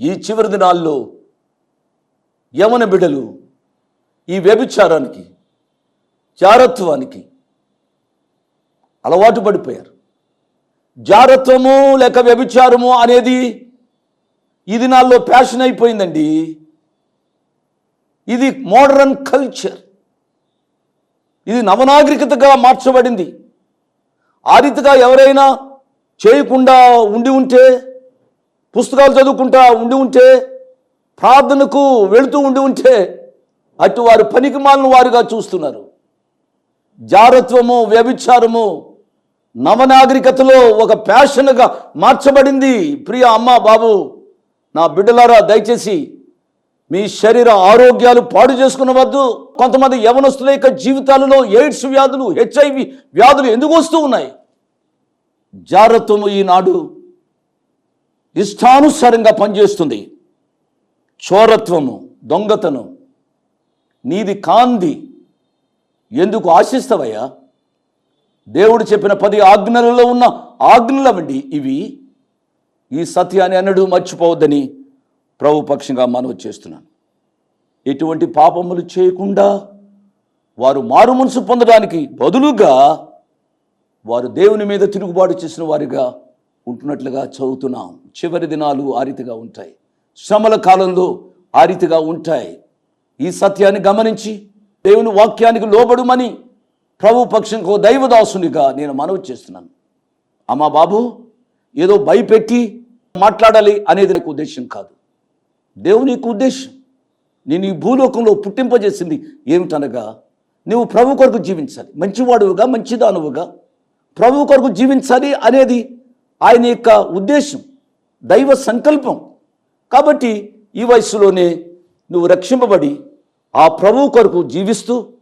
ఈ చివరి దినాల్లో యవన బిడలు ఈ వ్యభిచారానికి జారత్వానికి అలవాటు పడిపోయారు. జారత్వము లేక వ్యభిచారము అనేది ఈ దినాల్లో ప్యాషన్ అయిపోయిందండి. ఇది మోడర్న్ కల్చర్. ఇది నవనాగరికతగా మార్చబడింది. ఆ రీతిగా ఎవరైనా చేయకుండా ఉండి ఉంటే పుస్తకాలు చదువుకుంటా ఉండి ఉంటే ప్రార్థనకు వెళుతూ ఉండి ఉంటే అటు వారు పనికి వారుగా చూస్తున్నారు. జారత్వము వ్యభిచారము నవనాగరికతలో ఒక ప్యాషన్గా మార్చబడింది. ప్రియ అమ్మ బాబు నా బిడ్డలారా దయచేసి మీ శరీర ఆరోగ్యాలు పాడు చేసుకునవద్దు. కొంతమంది యవనస్తుల యొక్క జీవితాలలో ఎయిడ్స్ వ్యాధులు హెచ్ఐవి వ్యాధులు ఎందుకు వస్తూ ఉన్నాయి? జారత్వము ఈనాడు ఇష్టానుసారంగా పనిచేస్తుంది. చోరత్వము దొంగతనం నీది కాంది. ఎందుకు ఆశిస్తావయ్యా? దేవుడు చెప్పిన పది ఆజ్ఞలలో ఉన్న ఆజ్ఞలవండి ఇవి. ఈ సత్యాన్ని అన్నడు మర్చిపోవద్దని ప్రభుపక్షంగా మనవి చేస్తున్నాను. ఎటువంటి పాపములు చేయకుండా వారు మారు మనసు పొందడానికి బదులుగా వారు దేవుని మీద తిరుగుబాటు చేసిన వారిగా ఉంటున్నట్లుగా చదువుతున్నాం. చివరి దినాలు ఆ రీతిగా ఉంటాయి. శ్రమల కాలంలో ఆ రీతిగా ఉంటాయి. ఈ సత్యాన్ని గమనించి దేవుని వాక్యానికి లోబడుమని ప్రభు పక్షంకో దైవదాసునిగా నేను మనవి చేస్తున్నాను. అమ్మా బాబు ఏదో భయపెట్టి మాట్లాడాలి అనేది నాకు ఉద్దేశం కాదు. దేవుని యొక్క ఉద్దేశం నేను ఈ భూలోకంలో పుట్టింపజేసింది ఏమిటనగా నువ్వు ప్రభు కొరకు జీవించాలి. మంచివాడువుగా మంచిదానువుగా ప్రభు కొరకు జీవించాలి అనేది ఆయన యొక్క ఉద్దేశం దైవ సంకల్పం. కాబట్టి ఈ వయసులోనే నువ్వు రక్షింపబడి ఆ ప్రభువు కొరకు జీవిస్తూ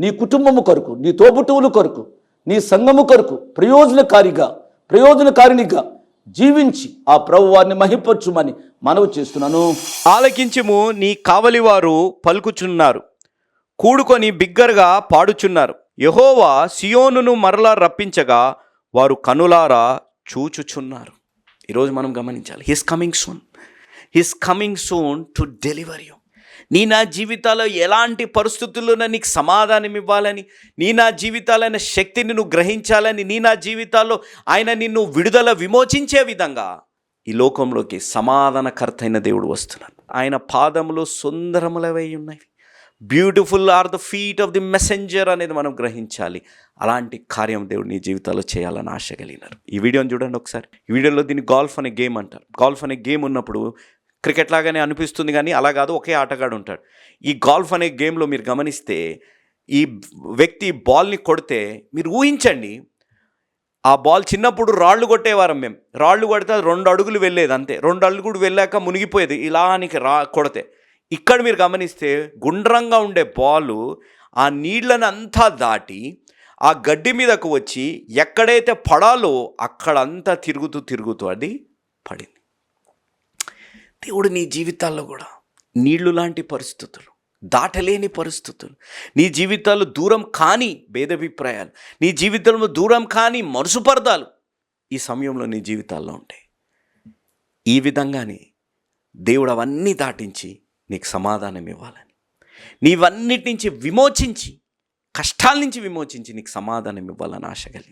నీ కుటుంబము కొరకు నీ తోబుటువులు కొరకు నీ సంఘము కొరకు ప్రయోజనకారిగా ప్రయోజనకారినిగా జీవించి ఆ ప్రభు వారిని మహిపరచుమని మనవి చేస్తున్నాను. ఆలకించము నీ కావలివారు పలుకుచున్నారు. కూడుకొని బిగ్గరగా పాడుచున్నారు. యహోవా సియోనును మరలా రప్పించగా వారు కనులారా చూచుచున్నారు. ఈరోజు మనం గమనించాలి. His coming soon his coming soon to deliver you నీ నా జీవితాల్లో ఎలాంటి పరిస్థితుల్లోనే నీకు సమాధానం ఇవ్వాలని నీ నా జీవితాలైన శక్తిని నువ్వు గ్రహించాలని నీ నా జీవితాల్లో ఆయన నిన్ను విడుదల విమోచించే విధంగా ఈ లోకంలోకి సమాధానకర్త అయిన దేవుడు వస్తున్నాడు. ఆయన పాదములు సుందరములవై ఉన్నాయి. Beautiful are the feet of the messenger అనేది మనం గ్రహించాలి. అలాంటి కార్యం దేవుడు నీ జీవితాల్లో చేయాలని ఆశ కలిగినారు. ఈ వీడియోని చూడండి ఒకసారి. ఈ వీడియోలో దీన్ని గాల్ఫ్ అనే గేమ్ అంటారు. గాల్ఫ్ అనే గేమ్ ఉన్నప్పుడు క్రికెట్ లాగానే అనిపిస్తుంది కానీ అలా కాదు ఒకే ఆటగాడు ఉంటాడు. ఈ గాల్ఫ్ అనే గేమ్లో మీరు గమనిస్తే ఈ వ్యక్తి బాల్ని కొడితే మీరు ఊహించండి ఆ బాల్ చిన్నప్పుడు రాళ్ళు కొట్టేవారం మేము. రాళ్ళు కొడితే అది రెండు అడుగులు వెళ్ళేది అంతే. రెండు అడుగులు వెళ్ళాక మునిగిపోయేది. ఇలానికి రా కొడితే. ఇక్కడ మీరు గమనిస్తే గుండ్రంగా ఉండే బాలు ఆ నీళ్ళని అంతా దాటి ఆ గడ్డి మీదకు వచ్చి ఎక్కడైతే పడాలో అక్కడంతా తిరుగుతూ తిరుగుతూ అది పడింది. దేవుడు నీ జీవితాల్లో కూడా నీళ్ళు లాంటి పరిస్థితులు దాటలేని పరిస్థితులు నీ జీవితాలు దూరం కాని భేదభిప్రాయాలు నీ జీవితంలో దూరం కాని మనసుపర్దాలు ఈ సమయంలో నీ జీవితాల్లో ఉంటాయి. ఈ విధంగానే దేవుడు అవన్నీ దాటించి నీకు సమాధానం ఇవ్వాలని. నీవన్నిటి నుంచి విమోచించి కష్టాల నుంచి విమోచించి నీకు సమాధానం ఇవ్వాలని ఆశ కలిగి.